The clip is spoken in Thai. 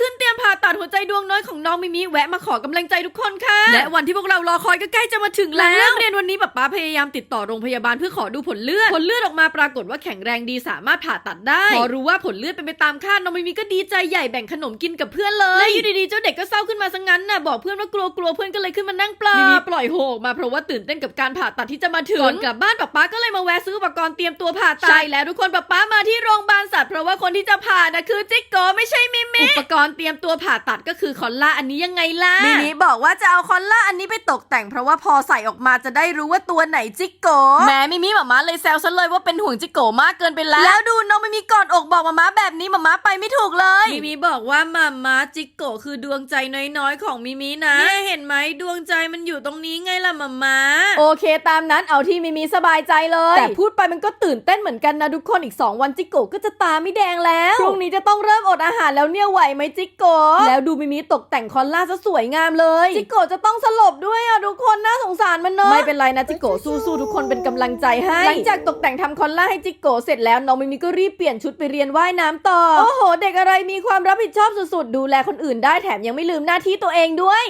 ขึ้นเตรียมผ่าตัดหัวใจดวงน้อยของน้องมิมิแวะมาขอกำลังใจทุกคนค่ะ และวันที่พวกเรารอคอยก็ใกล้จะมาถึงแล้วเรียนวันนี้ป๊าป๊าพยายามติดต่อโรงพยาบาลเพื่อขอดูผลเลือด ผลเลือดออกมาปรากฏว่าแข็งแรงดีสามารถผ่าตัดได้ พอรู้ว่าผลเลือดเป็นไปตามคาดน้องมิมิก็ดีใจใหญ่แบ่งขนมกินกับเพื่อนเลยและอยู่ดีๆเจ้าเด็กก็เศร้าขึ้นมาซะงั้นน่ะบอกเพื่อนว่ากลัวกลัวๆเพื่อนก็เลยขึ้นมานั่งปลอบมิมิปล่อยโฮออกมาเพราะว่าตื่นเต้นกับการผ่าตัดที่จะมาถึงก่อนกลับบ้านป๊าป๊าก็เลยมาแวะซื้ออุปกรณ์เตรียมตัวผ่าตัดใช่แล้วทุกคนป๊าป๊ามาที่โรงพยาบาลสัตว์เพราะว่าคนที่จะผ่านะคือจิ๊กโกไม่ใช่มิมิอุ ปกรณ์เตรียมตัวผ่าตัดก็คือคอลล่าอันนี้ยังไงล่ะมิมิบอกว่าจะเอาคอลล่าอันนี้ไปตกแต่งเพราะว่าพอใส่ออกมาจะได้รู้ว่าตัวไหนจิกโกแหม่มิมิหมามาเลยแซวฉันเลยว่าเป็นห่วงจิโกมากเกินไปแล้วแล้วดูน้องไม่ มีกอดอกบอกมาม้าแบบนี้มาม้าไปไม่ถูกเลย มิมิบอกว่ามามาจิโกะคือดวงใจน้อยๆ ของมิมินะเนี่ยเห็นไหมดวงใจมันอยู่ตรงนี้ไงล่ะมามาโอเคตามนั้นเอาที่มิมีสบายใจเลย แต่พูดไปมันก็ตื่นเต้นเหมือนกันนะทุกคนอีก 2 วันจิโกะก็จะตาไม่แดงแล้วพรุ่งนี้จะต้องเริ่มอดอาหารแล้วเนี่ยไหวไหมจิโกะแล้วดูมิมิตกแต่งคอลล่าซะสวยงามเลย จิโกะจะต้องสลบด้วยอะทุกคนน่าสงสารมันเนาะไม่เป็นไรนะจิโกะสู้ๆทุกคนเป็นกำลังใจให้หลังจากตกแต่งทำคอลล่าให้จิโกะเสร็จแล้วน้องมิมิก็รีบเปลี่ยนี่ยนชุดไปเรียนว่ายน้ำต่อ โอ้โห เด็กอะไรมีความรับผิดชอบสุดๆ ดูแลคนอื่นได้แถมยังไม่ลืมหน้าที่ตัวเองด้วย